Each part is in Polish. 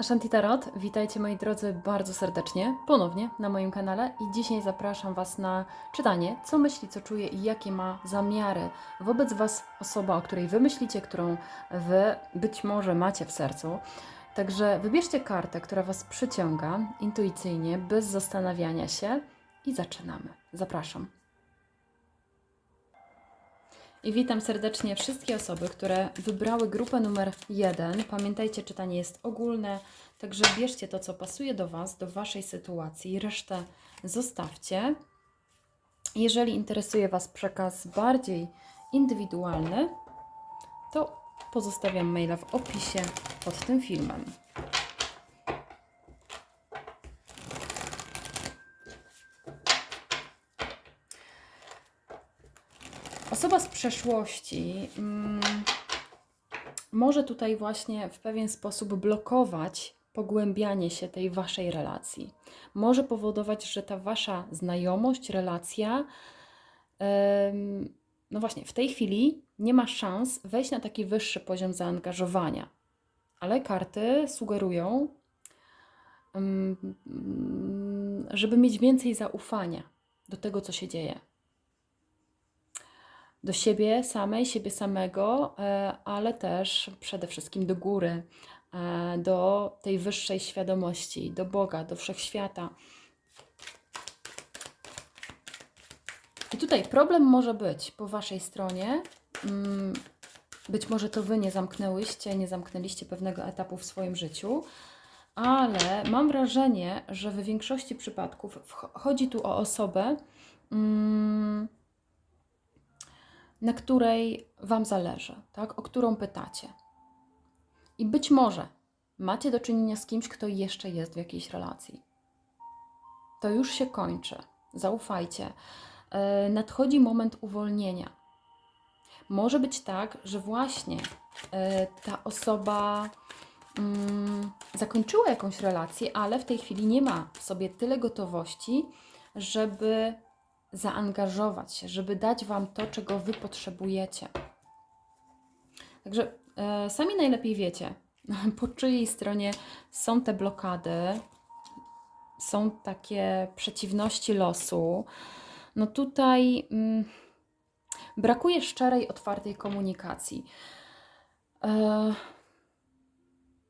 Ashanti Tarot, witajcie moi drodzy bardzo serdecznie, ponownie na moim kanale i dzisiaj zapraszam Was na czytanie, co myśli, co czuje i jakie ma zamiary wobec Was osoba, o której Wy myślicie, którą Wy być może macie w sercu. Także wybierzcie kartę, która Was przyciąga intuicyjnie, bez zastanawiania się i zaczynamy. Zapraszam. I witam serdecznie wszystkie osoby, które wybrały grupę numer jeden. Pamiętajcie, czytanie jest ogólne, także bierzcie to, co pasuje do Was, do Waszej sytuacji, resztę zostawcie. Jeżeli interesuje Was przekaz bardziej indywidualny, to pozostawiam maila w opisie pod tym filmem. Osoba z przeszłości mm, może tutaj właśnie w pewien sposób blokować pogłębianie się tej waszej relacji. Może powodować, że ta wasza znajomość, relacja, no właśnie, w tej chwili nie ma szans wejść na taki wyższy poziom zaangażowania. Ale karty sugerują, mm, żeby mieć więcej zaufania do tego, co się dzieje do siebie samej, siebie samego, e, ale też przede wszystkim do góry, e, do tej wyższej świadomości, do Boga, do wszechświata. I tutaj problem może być po Waszej stronie. mm, Być może to Wy nie zamknęłyście, nie zamknęliście pewnego etapu w swoim życiu, ale mam wrażenie, że w większości przypadków chodzi tu o osobę, mm, na której Wam zależy, tak? o którą pytacie. I być może macie do czynienia z kimś, kto jeszcze jest w jakiejś relacji. To już się kończy. Zaufajcie. E, Nadchodzi moment uwolnienia. Może być tak, że właśnie e, ta osoba mm, zakończyła jakąś relację, ale w tej chwili nie ma w sobie tyle gotowości, żeby zaangażować się, żeby dać Wam to, czego Wy potrzebujecie. Także e, sami najlepiej wiecie, po czyjej stronie są te blokady, są takie przeciwności losu. No tutaj mm, brakuje szczerej, otwartej komunikacji. E,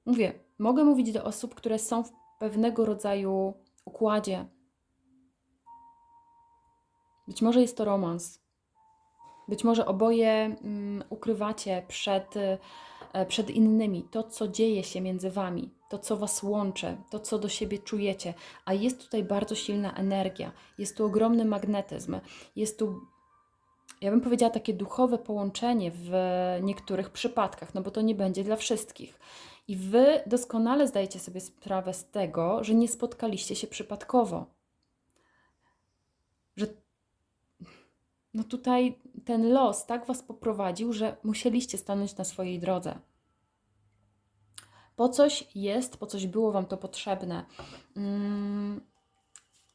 mówię, mogę mówić do osób, które są w pewnego rodzaju układzie być może jest to romans. Być może oboje mm, ukrywacie przed, e, przed innymi to, co dzieje się między wami, to, co was łączy, to, co do siebie czujecie. A jest tutaj bardzo silna energia, jest tu ogromny magnetyzm, jest tu, ja bym powiedziała, takie duchowe połączenie w niektórych przypadkach, no bo to nie będzie dla wszystkich. I wy doskonale zdajecie sobie sprawę z tego, że nie spotkaliście się przypadkowo. Że no tutaj ten los tak was poprowadził, że musieliście stanąć na swojej drodze. Po coś jest, po coś było wam to potrzebne. Mm,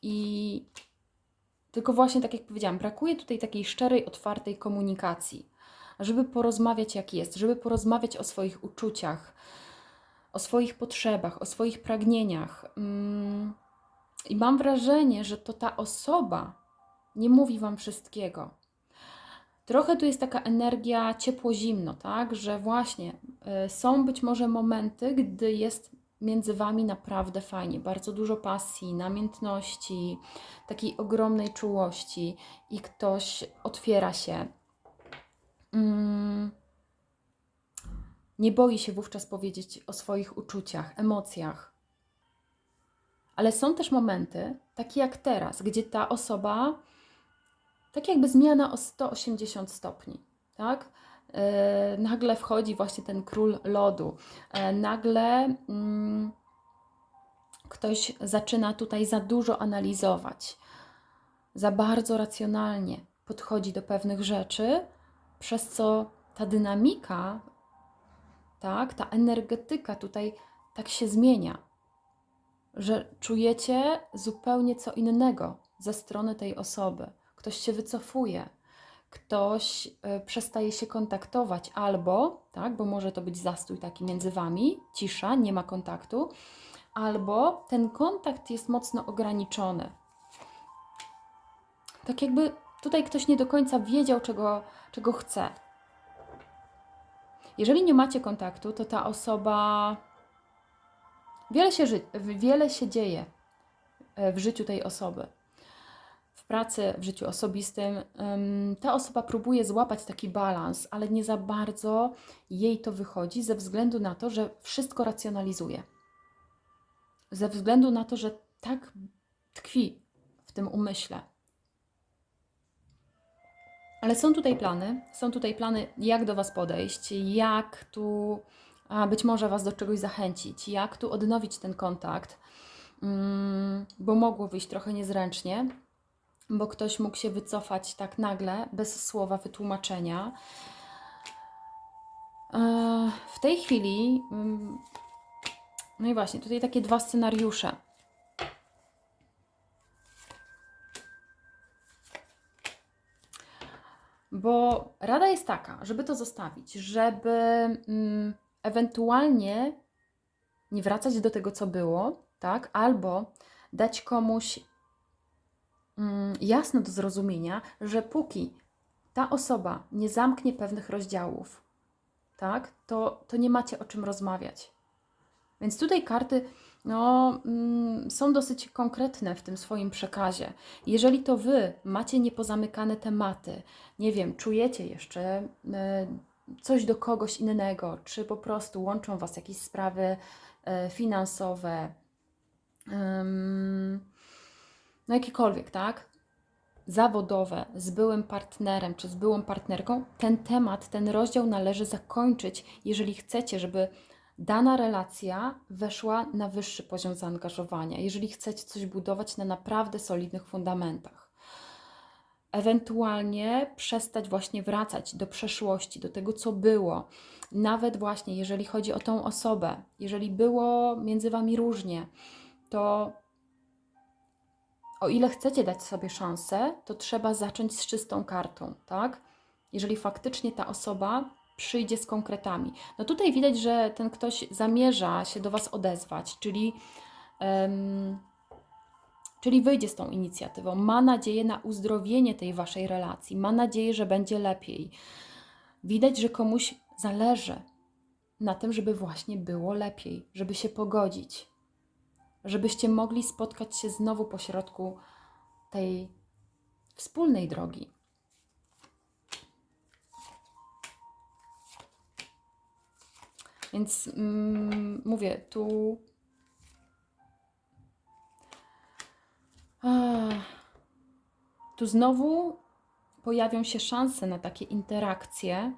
I tylko właśnie tak jak powiedziałam, brakuje tutaj takiej szczerej, otwartej komunikacji, żeby porozmawiać jak jest, żeby porozmawiać o swoich uczuciach, o swoich potrzebach, o swoich pragnieniach. Mm, I mam wrażenie, że to ta osoba, nie mówi Wam wszystkiego. Trochę tu jest taka energia ciepło-zimno, tak? Że właśnie y, są być może momenty, gdy jest między Wami naprawdę fajnie, bardzo dużo pasji, namiętności, takiej ogromnej czułości i ktoś otwiera się. Mm. Nie boi się wówczas powiedzieć o swoich uczuciach, emocjach. Ale są też momenty, takie jak teraz, gdzie ta osoba tak jakby zmiana o 180 stopni, tak? E, nagle wchodzi właśnie ten król lodu. E, nagle mm, ktoś zaczyna tutaj za dużo analizować, za bardzo racjonalnie podchodzi do pewnych rzeczy, przez co ta dynamika, tak, ta energetyka tutaj tak się zmienia, że czujecie zupełnie co innego ze strony tej osoby ktoś się wycofuje, ktoś e, przestaje się kontaktować, albo, tak, bo może to być zastój taki między wami, cisza, nie ma kontaktu, albo ten kontakt jest mocno ograniczony. Tak jakby tutaj ktoś nie do końca wiedział, czego, czego chce. Jeżeli nie macie kontaktu, to ta osoba. Wiele się, wiele się dzieje e, w życiu tej osoby. Pracy, w życiu osobistym. Ym, Ta osoba próbuje złapać taki balans, ale nie za bardzo jej to wychodzi, ze względu na to, że wszystko racjonalizuje. Ze względu na to, że tak tkwi w tym umyśle. Ale są tutaj plany, są tutaj plany, jak do Was podejść, jak tu być może Was do czegoś zachęcić, jak tu odnowić ten kontakt, mm, bo mogło wyjść trochę niezręcznie, bo ktoś mógł się wycofać tak nagle, bez słowa wytłumaczenia. E, W tej chwili, mm, no i właśnie, tutaj takie dwa scenariusze. Bo rada jest taka, żeby to zostawić, żeby mm, ewentualnie nie wracać do tego, co było, tak? Albo dać komuś jasno do zrozumienia, że póki ta osoba nie zamknie pewnych rozdziałów, tak? To, to nie macie o czym rozmawiać. Więc tutaj karty no, mm, są dosyć konkretne w tym swoim przekazie. Jeżeli to wy macie niepozamykane tematy, nie wiem, czujecie jeszcze e, coś do kogoś innego, czy po prostu łączą was jakieś sprawy e, finansowe, no jakiekolwiek, tak? Zawodowe, z byłym partnerem czy z byłą partnerką, ten temat, ten rozdział należy zakończyć, jeżeli chcecie, żeby dana relacja weszła na wyższy poziom zaangażowania, jeżeli chcecie coś budować na naprawdę solidnych fundamentach. Ewentualnie przestać właśnie wracać do przeszłości, do tego, co było. Nawet właśnie, jeżeli chodzi o tą osobę, jeżeli było między wami różnie, to o ile chcecie dać sobie szansę, to trzeba zacząć z czystą kartą, tak? Jeżeli faktycznie ta osoba przyjdzie z konkretami. No tutaj widać, że ten ktoś zamierza się do Was odezwać, czyli, em, czyli wyjdzie z tą inicjatywą, ma nadzieję na uzdrowienie tej Waszej relacji, ma nadzieję, że będzie lepiej. Widać, że komuś zależy na tym, żeby właśnie było lepiej, żeby się pogodzić, żebyście mogli spotkać się znowu pośrodku tej wspólnej drogi. Więc mm, mówię, tu. Tu znowu pojawią się szanse na takie interakcje.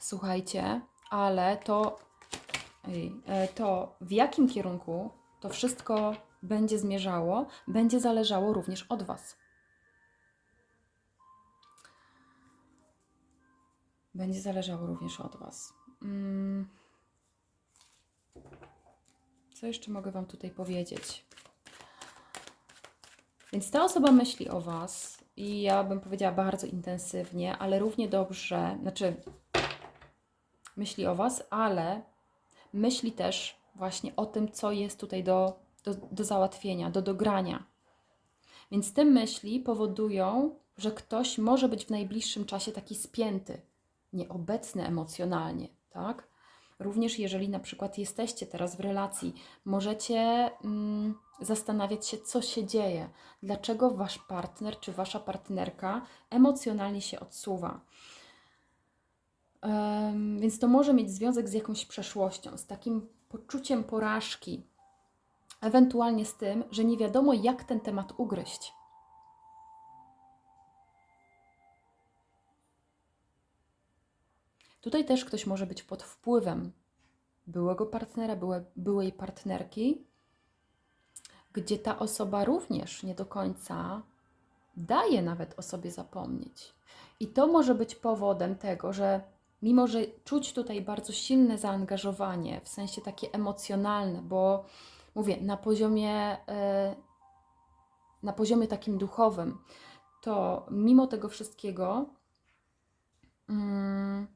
Słuchajcie, ale to, to w jakim kierunku to wszystko będzie zmierzało, będzie zależało również od Was. Będzie zależało również od Was. Mm. Co jeszcze mogę Wam tutaj powiedzieć? Więc ta osoba myśli o Was i ja bym powiedziała bardzo intensywnie, ale równie dobrze, znaczy myśli o Was, ale myśli też właśnie o tym, co jest tutaj do, do, do załatwienia, do dogrania. Więc te myśli powodują, że ktoś może być w najbliższym czasie taki spięty, nieobecny emocjonalnie, tak? Również jeżeli na przykład jesteście teraz w relacji, możecie mm, zastanawiać się, co się dzieje, dlaczego wasz partner czy wasza partnerka emocjonalnie się odsuwa. Więc to może mieć związek z jakąś przeszłością, z takim poczuciem porażki, ewentualnie z tym, że nie wiadomo, jak ten temat ugryźć. Tutaj też ktoś może być pod wpływem byłego partnera, byłe, byłej partnerki, gdzie ta osoba również nie do końca daje nawet o sobie zapomnieć. I to może być powodem tego, że mimo, że czuć tutaj bardzo silne zaangażowanie, w sensie takie emocjonalne, bo mówię, na poziomie, e, na poziomie takim duchowym, to mimo tego wszystkiego, mm,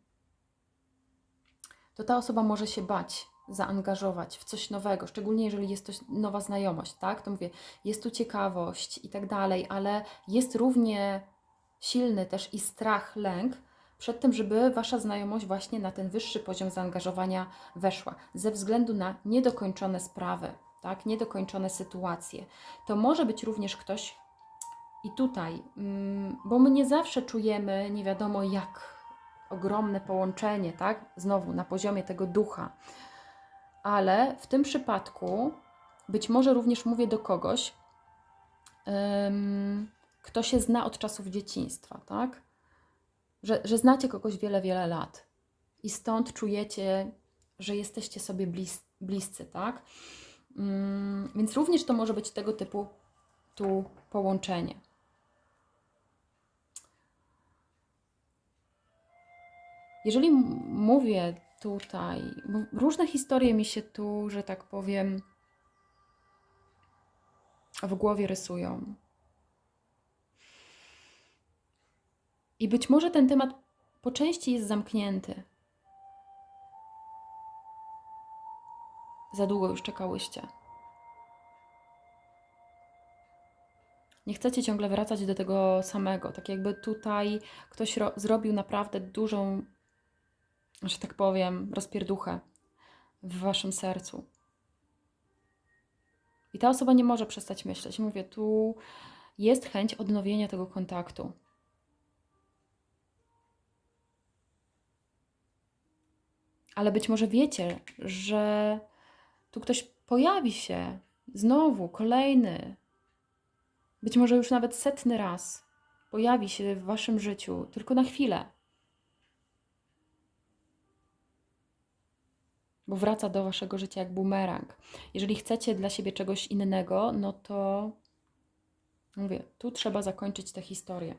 to ta osoba może się bać zaangażować w coś nowego, szczególnie jeżeli jest to nowa znajomość, tak? To mówię, jest tu ciekawość i tak dalej, ale jest równie silny też i strach, lęk przed tym, żeby wasza znajomość właśnie na ten wyższy poziom zaangażowania weszła, ze względu na niedokończone sprawy, tak? Niedokończone sytuacje. To może być również ktoś, i tutaj, mm, bo my nie zawsze czujemy nie wiadomo jak ogromne połączenie, tak? Znowu na poziomie tego ducha. Ale w tym przypadku być może również mówię do kogoś, kto się zna od czasów dzieciństwa, tak? Że, że znacie kogoś wiele, wiele lat i stąd czujecie, że jesteście sobie blis, bliscy, tak? Ym, więc również to może być tego typu tu połączenie. Jeżeli mówię tutaj, różne historie mi się tu, że tak powiem, w głowie rysują. I być może ten temat po części jest zamknięty. Za długo już czekałyście. Nie chcecie ciągle wracać do tego samego. Tak jakby tutaj ktoś ro- zrobił naprawdę dużą że tak powiem, rozpierduchę w waszym sercu. I ta osoba nie może przestać myśleć. Mówię, tu jest chęć odnowienia tego kontaktu. Ale być może wiecie, że tu ktoś pojawi się znowu, kolejny, być może już nawet setny raz pojawi się w waszym życiu, tylko na chwilę. bo wraca do waszego życia jak bumerang. Jeżeli chcecie dla siebie czegoś innego, no to mówię, tu trzeba zakończyć tę historię.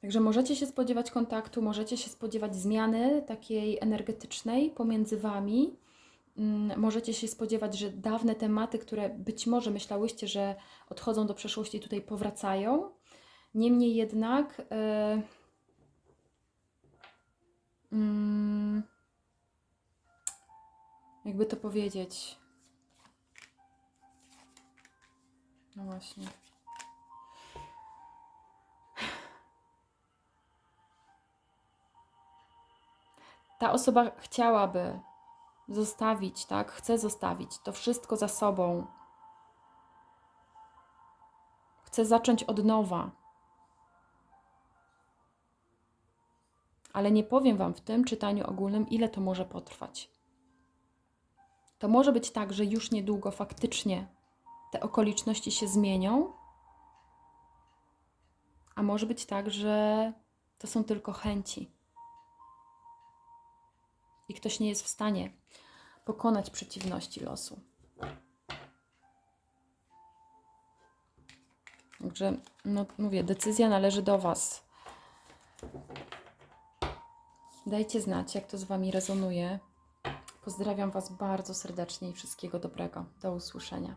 Także możecie się spodziewać kontaktu, możecie się spodziewać zmiany takiej energetycznej pomiędzy wami. Mm, Możecie się spodziewać, że dawne tematy, które być może myślałyście, że odchodzą do przeszłości, tutaj powracają. Niemniej jednak. Yy, mm, jakby to powiedzieć. No właśnie. Ta osoba chciałaby zostawić, tak? Chce zostawić to wszystko za sobą. Chce zacząć od nowa. Ale nie powiem Wam w tym czytaniu ogólnym, ile to może potrwać. To może być tak, że już niedługo faktycznie te okoliczności się zmienią, a może być tak, że to są tylko chęci. I ktoś nie jest w stanie pokonać przeciwności losu. Także, no mówię, decyzja należy do Was. Dajcie znać, jak to z Wami rezonuje. Pozdrawiam Was bardzo serdecznie i wszystkiego dobrego. Do usłyszenia.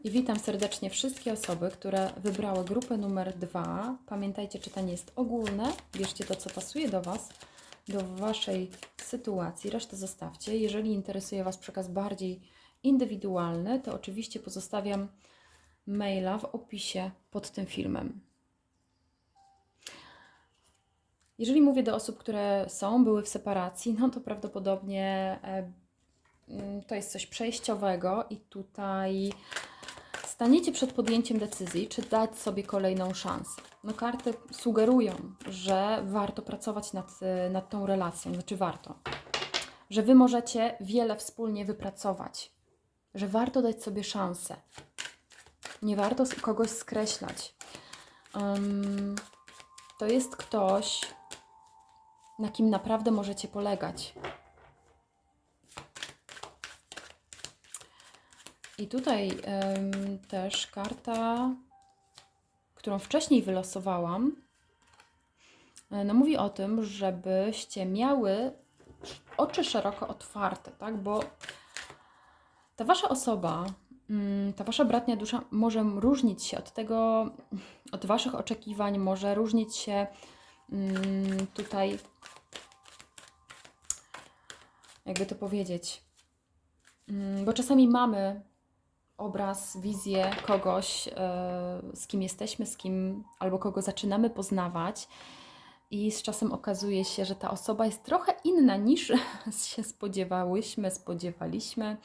I witam serdecznie wszystkie osoby, które wybrały grupę numer dwa. Pamiętajcie, czytanie jest ogólne. Bierzcie to, co pasuje do Was, do Waszej sytuacji. Resztę zostawcie. Jeżeli interesuje Was przekaz bardziej indywidualny, to oczywiście pozostawiam maila w opisie pod tym filmem. Jeżeli mówię do osób, które są, były w separacji, no to prawdopodobnie e, mm, to jest coś przejściowego i tutaj staniecie przed podjęciem decyzji, czy dać sobie kolejną szansę. No karty sugerują, że warto pracować nad, e, nad tą relacją, znaczy warto, że Wy możecie wiele wspólnie wypracować, że warto dać sobie szansę. Nie warto kogoś skreślać. Ym, to jest ktoś, na kim naprawdę możecie polegać. I tutaj też karta, którą wcześniej wylosowałam, e, no mówi o tym, żebyście miały oczy szeroko otwarte, tak? Bo ta wasza osoba mm, ta wasza bratnia dusza może różnić się od tego, od waszych oczekiwań, może różnić się mm, tutaj, jakby to powiedzieć, Mm, bo czasami mamy obraz, wizję kogoś, e, z kim jesteśmy, z kim albo kogo zaczynamy poznawać. I z czasem okazuje się, że ta osoba jest trochę inna niż się spodziewałyśmy, spodziewaliśmy.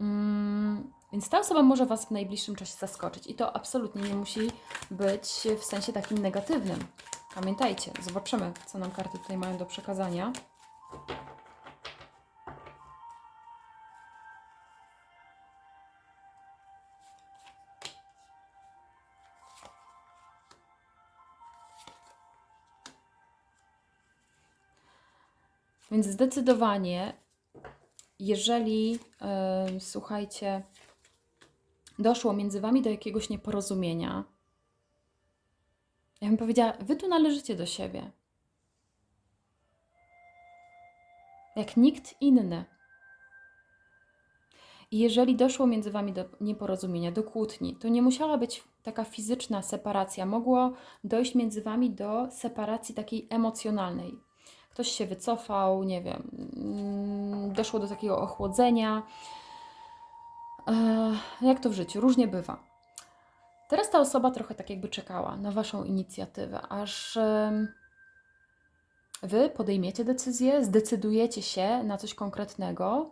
Mm, Więc ta osoba może Was w najbliższym czasie zaskoczyć. I to absolutnie nie musi być w sensie takim negatywnym. Pamiętajcie, zobaczymy, co nam karty tutaj mają do przekazania. Więc zdecydowanie, jeżeli e, słuchajcie, doszło między wami do jakiegoś nieporozumienia, ja bym powiedziała, wy tu należycie do siebie. Jak nikt inny. I jeżeli doszło między wami do nieporozumienia, do kłótni, to nie musiała być taka fizyczna separacja. Mogło dojść między wami do separacji takiej emocjonalnej. Ktoś się wycofał, nie wiem, mm, doszło do takiego ochłodzenia. Jak to w życiu? Różnie bywa. Teraz ta osoba trochę tak jakby czekała na Waszą inicjatywę, aż Wy podejmiecie decyzję, zdecydujecie się na coś konkretnego.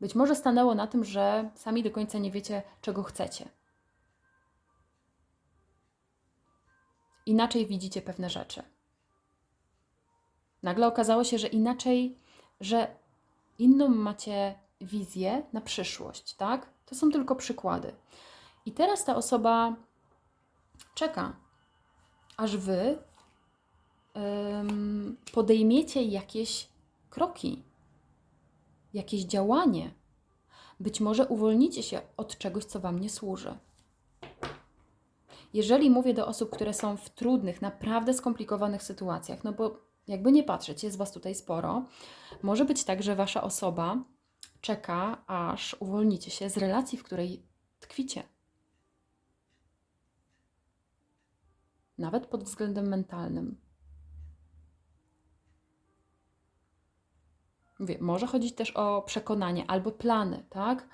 Być może stanęło na tym, że sami do końca nie wiecie, czego chcecie. Inaczej widzicie pewne rzeczy. Nagle okazało się, że inaczej, że inną macie wizję na przyszłość, tak? To są tylko przykłady. I teraz ta osoba czeka, aż wy ym, podejmiecie jakieś kroki, jakieś działanie. Być może uwolnicie się od czegoś, co wam nie służy. Jeżeli mówię do osób, które są w trudnych, naprawdę skomplikowanych sytuacjach, no bo jakby nie patrzeć, jest Was tutaj sporo, może być tak, że Wasza osoba czeka, aż uwolnicie się z relacji, w której tkwicie. Nawet pod względem mentalnym. Mówię, może chodzić też o przekonanie albo plany, tak?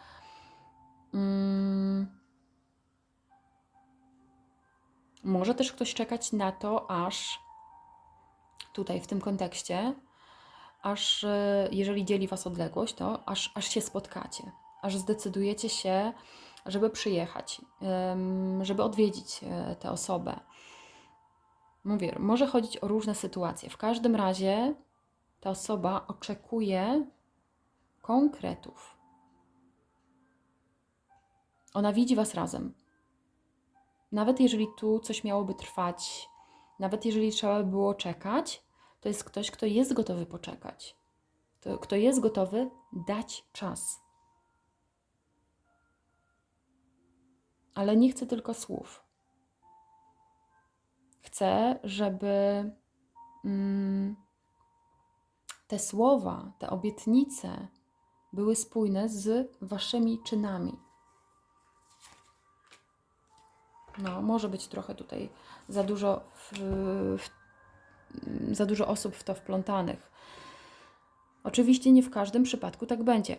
Mm. Może też ktoś czekać na to, aż tutaj w tym kontekście, aż e, jeżeli dzieli Was odległość, to aż, aż się spotkacie, aż zdecydujecie się, żeby przyjechać, żeby odwiedzić e, tę osobę. Mówię, może chodzić o różne sytuacje. W każdym razie ta osoba oczekuje konkretów. Ona widzi Was razem. Nawet jeżeli tu coś miałoby trwać, nawet jeżeli trzeba by było czekać, to jest ktoś, kto jest gotowy poczekać. To, kto jest gotowy dać czas. Ale nie chcę tylko słów. Chcę, żeby mm, te słowa, te obietnice były spójne z waszymi czynami. No, może być trochę tutaj za dużo, w, w, za dużo osób w to wplątanych. Oczywiście nie w każdym przypadku tak będzie.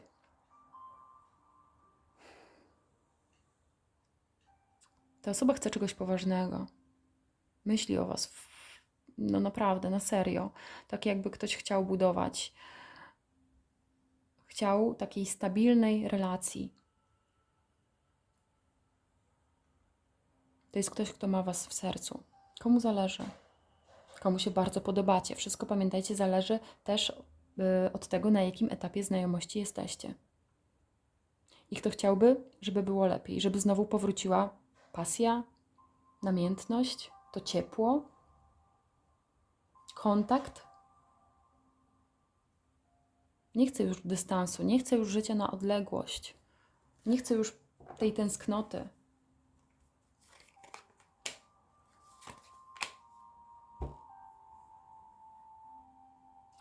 Ta osoba chce czegoś poważnego. Myśli o Was, no naprawdę, na serio. Tak jakby ktoś chciał budować, chciał takiej stabilnej relacji. To jest ktoś, kto ma Was w sercu. Komu zależy? Komu się bardzo podobacie? Wszystko pamiętajcie, zależy też y, od tego, na jakim etapie znajomości jesteście. I kto chciałby, żeby było lepiej, żeby znowu powróciła pasja, namiętność, to ciepło, kontakt. Nie chcę już dystansu, nie chcę już życia na odległość, nie chcę już tej tęsknoty.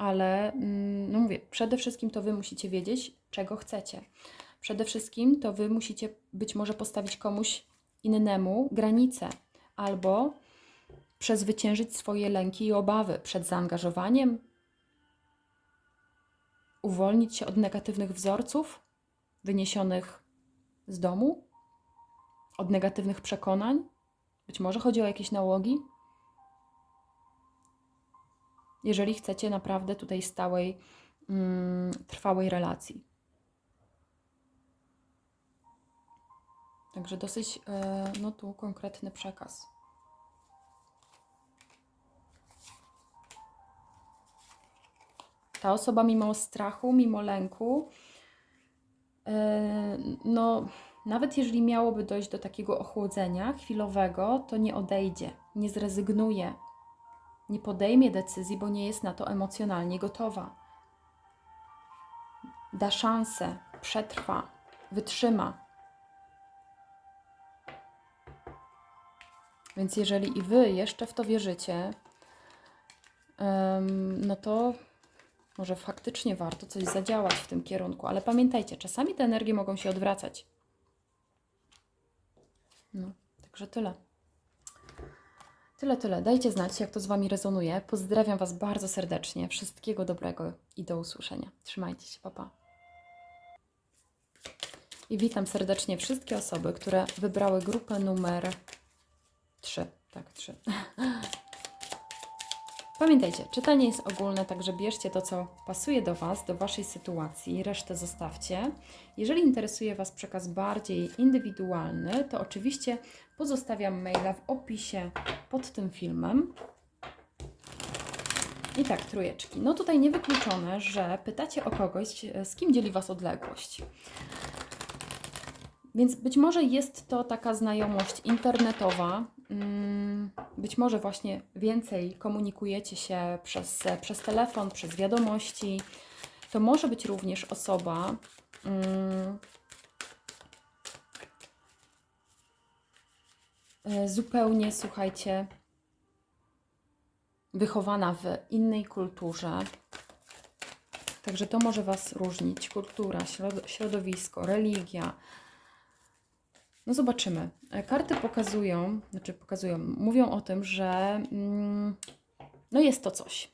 Ale, mm, no mówię, przede wszystkim to Wy musicie wiedzieć, czego chcecie. Przede wszystkim to Wy musicie być może postawić komuś innemu granice albo przezwyciężyć swoje lęki i obawy przed zaangażowaniem, uwolnić się od negatywnych wzorców wyniesionych z domu, od negatywnych przekonań. Być może chodzi o jakieś nałogi. Jeżeli chcecie naprawdę tutaj stałej, mm, trwałej relacji. Także dosyć, e, no tu konkretny przekaz. Ta osoba mimo strachu, mimo lęku, e, no nawet jeżeli miałoby dojść do takiego ochłodzenia chwilowego, to nie odejdzie, nie zrezygnuje, nie podejmie decyzji, bo nie jest na to emocjonalnie gotowa. Da szansę, przetrwa, wytrzyma. Więc jeżeli i wy jeszcze w to wierzycie, no to może faktycznie warto coś zadziałać w tym kierunku. Ale pamiętajcie, czasami te energie mogą się odwracać. No, także tyle. Tyle, tyle. Dajcie znać, jak to z Wami rezonuje. Pozdrawiam Was bardzo serdecznie. Wszystkiego dobrego i do usłyszenia. Trzymajcie się, papa. I witam serdecznie wszystkie osoby, które wybrały grupę numer 3. Tak, 3. Pamiętajcie, czytanie jest ogólne, także bierzcie to, co pasuje do Was, do Waszej sytuacji, resztę zostawcie. Jeżeli interesuje Was przekaz bardziej indywidualny, to oczywiście pozostawiam maila w opisie pod tym filmem. I tak, trójeczki. No tutaj niewykluczone, że pytacie o kogoś, z kim dzieli Was odległość. Więc być może jest to taka znajomość internetowa. Mm, Być może właśnie więcej komunikujecie się przez, przez telefon, przez wiadomości. To może być również osoba, mm, e, zupełnie, słuchajcie, wychowana w innej kulturze. Także to może Was różnić. Kultura, środ- środowisko, religia. No zobaczymy. E, Karty pokazują, znaczy pokazują, mówią o tym, że mm, no jest to coś.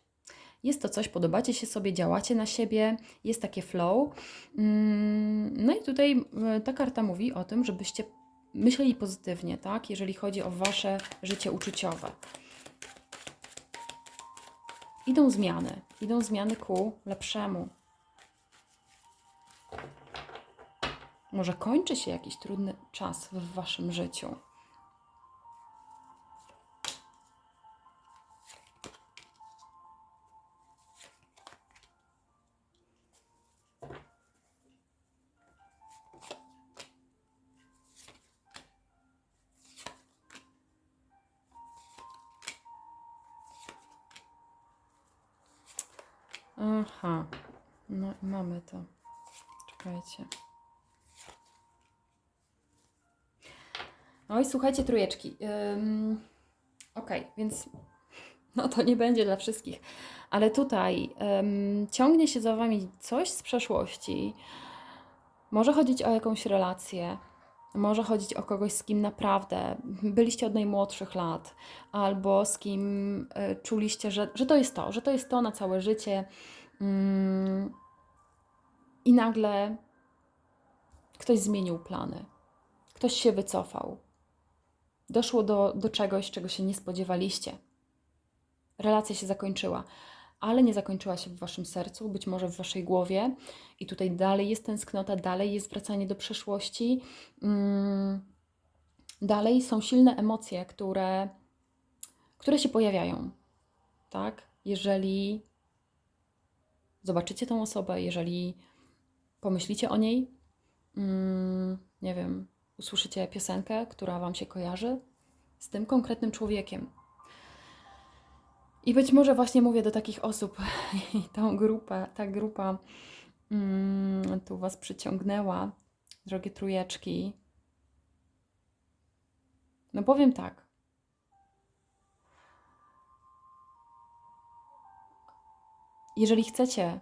Jest to coś, podobacie się sobie, działacie na siebie, jest takie flow. Mm, No i tutaj e, ta karta mówi o tym, żebyście myśleli pozytywnie, tak? Jeżeli chodzi o Wasze życie uczuciowe. Idą zmiany, idą zmiany ku lepszemu. Może kończy się jakiś trudny czas w Waszym życiu. Aha, no mamy to. Czekajcie. No i słuchajcie, trójeczki. Ym, Okej, więc no to nie będzie dla wszystkich, ale tutaj ym, ciągnie się za Wami coś z przeszłości. Może chodzić o jakąś relację, może chodzić o kogoś, z kim naprawdę byliście od najmłodszych lat, albo z kim y, czuliście, że, że to jest to, że to jest to na całe życie. Ym, I nagle ktoś zmienił plany, ktoś się wycofał, doszło do, do czegoś, czego się nie spodziewaliście. Relacja się zakończyła, ale nie zakończyła się w waszym sercu, być może w waszej głowie, i tutaj dalej jest tęsknota, dalej jest wracanie do przeszłości. Mm, dalej są silne emocje, które, które się pojawiają. Tak? Jeżeli zobaczycie tą osobę, jeżeli pomyślicie o niej, mm, nie wiem, usłyszycie piosenkę, która Wam się kojarzy z tym konkretnym człowiekiem. I być może właśnie mówię do takich osób, i tą grupę, ta grupa mm, tu Was przyciągnęła, drogie trójeczki. No powiem tak. Jeżeli chcecie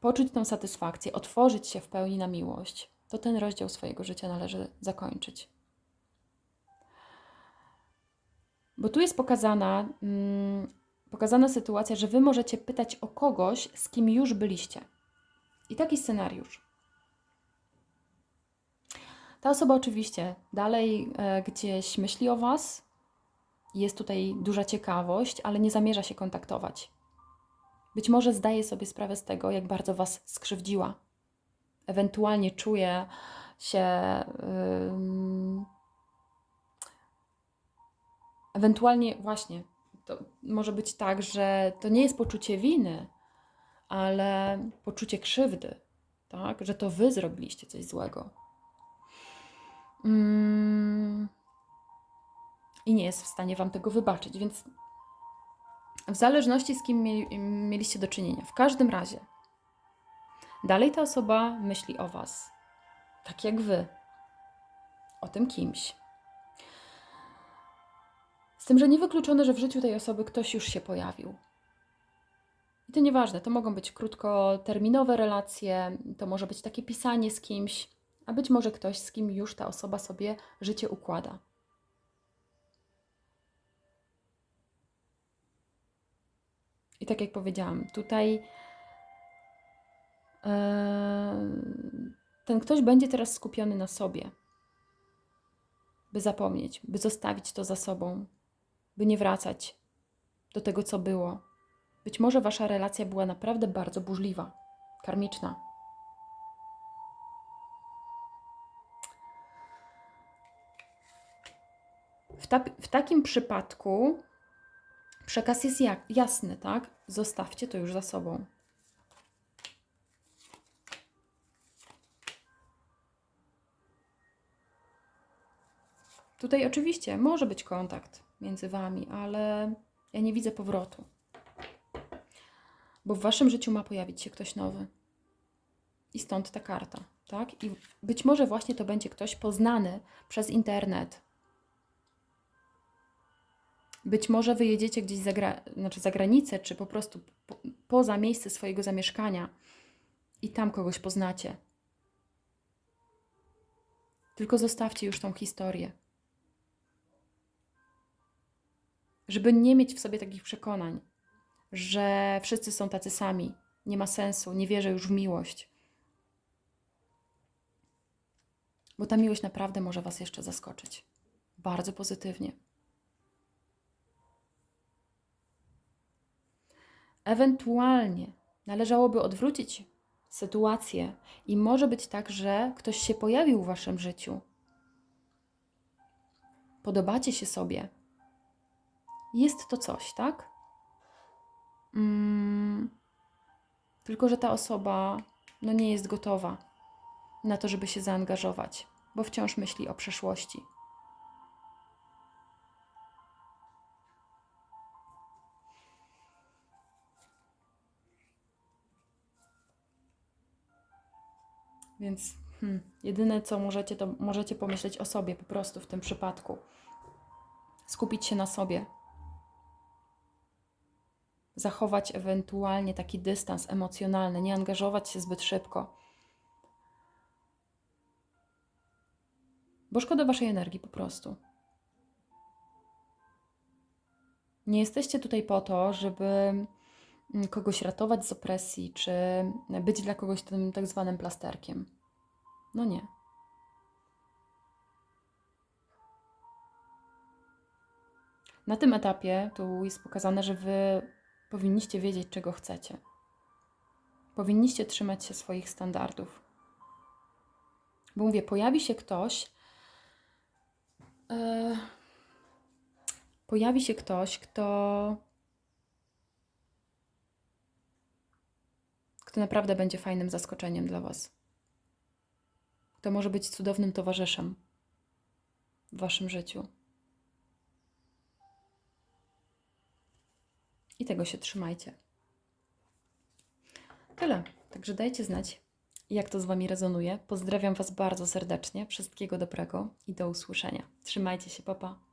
poczuć tą satysfakcję, otworzyć się w pełni na miłość, to ten rozdział swojego życia należy zakończyć. Bo tu jest pokazana, mm, pokazana sytuacja, że wy możecie pytać o kogoś, z kim już byliście. I taki scenariusz. Ta osoba oczywiście dalej e, gdzieś myśli o Was, jest tutaj duża ciekawość, ale nie zamierza się kontaktować. Być może zdaje sobie sprawę z tego, jak bardzo Was skrzywdziła. Ewentualnie czuje się. ewentualnie, właśnie, to może być tak, że to nie jest poczucie winy, ale poczucie krzywdy, tak? Że to Wy zrobiliście coś złego. I nie jest w stanie Wam tego wybaczyć, więc w zależności z kim mieli, mieliście do czynienia. W każdym razie, dalej ta osoba myśli o Was, tak jak Wy, o tym kimś. Z tym, że niewykluczone, że w życiu tej osoby ktoś już się pojawił. I to nieważne, to mogą być krótkoterminowe relacje, to może być takie pisanie z kimś, a być może ktoś, z kim już ta osoba sobie życie układa. I tak jak powiedziałam, tutaj ten ktoś będzie teraz skupiony na sobie, by zapomnieć, by zostawić to za sobą, by nie wracać do tego, co było. Być może wasza relacja była naprawdę bardzo burzliwa, karmiczna. W, ta, w takim przypadku przekaz jest jak, jasny, tak? Zostawcie to już za sobą. Tutaj oczywiście może być kontakt między wami, ale ja nie widzę powrotu. Bo w waszym życiu ma pojawić się ktoś nowy. I stąd ta karta, tak? I być może właśnie to będzie ktoś poznany przez internet, być może wyjedziecie gdzieś za, gra, znaczy za granicę, czy po prostu po, poza miejsce swojego zamieszkania i tam kogoś poznacie. Tylko zostawcie już tą historię. Żeby nie mieć w sobie takich przekonań, że wszyscy są tacy sami, nie ma sensu, nie wierzę już w miłość. Bo ta miłość naprawdę może Was jeszcze zaskoczyć. Bardzo pozytywnie. Ewentualnie należałoby odwrócić sytuację i może być tak, że ktoś się pojawił w waszym życiu. Podobacie się sobie. Jest to coś, tak? Mm, tylko, że ta osoba no, nie jest gotowa na to, żeby się zaangażować, bo wciąż myśli o przeszłości. Więc hmm, jedyne co możecie, to możecie pomyśleć o sobie po prostu w tym przypadku. Skupić się na sobie. Zachować ewentualnie taki dystans emocjonalny, nie angażować się zbyt szybko. Bo szkoda waszej energii po prostu. Nie jesteście tutaj po to, żeby Mm, kogoś ratować z opresji, czy być dla kogoś tym tak zwanym plasterkiem. No nie. Na tym etapie tu jest pokazane, że wy powinniście wiedzieć, czego chcecie. Powinniście trzymać się swoich standardów. Bo mówię, pojawi się ktoś, yy, pojawi się ktoś, kto kto naprawdę będzie fajnym zaskoczeniem dla Was. Kto może być cudownym towarzyszem w Waszym życiu. I tego się trzymajcie. Tyle. Także dajcie znać, jak to z Wami rezonuje. Pozdrawiam Was bardzo serdecznie. Wszystkiego dobrego i do usłyszenia. Trzymajcie się, papa.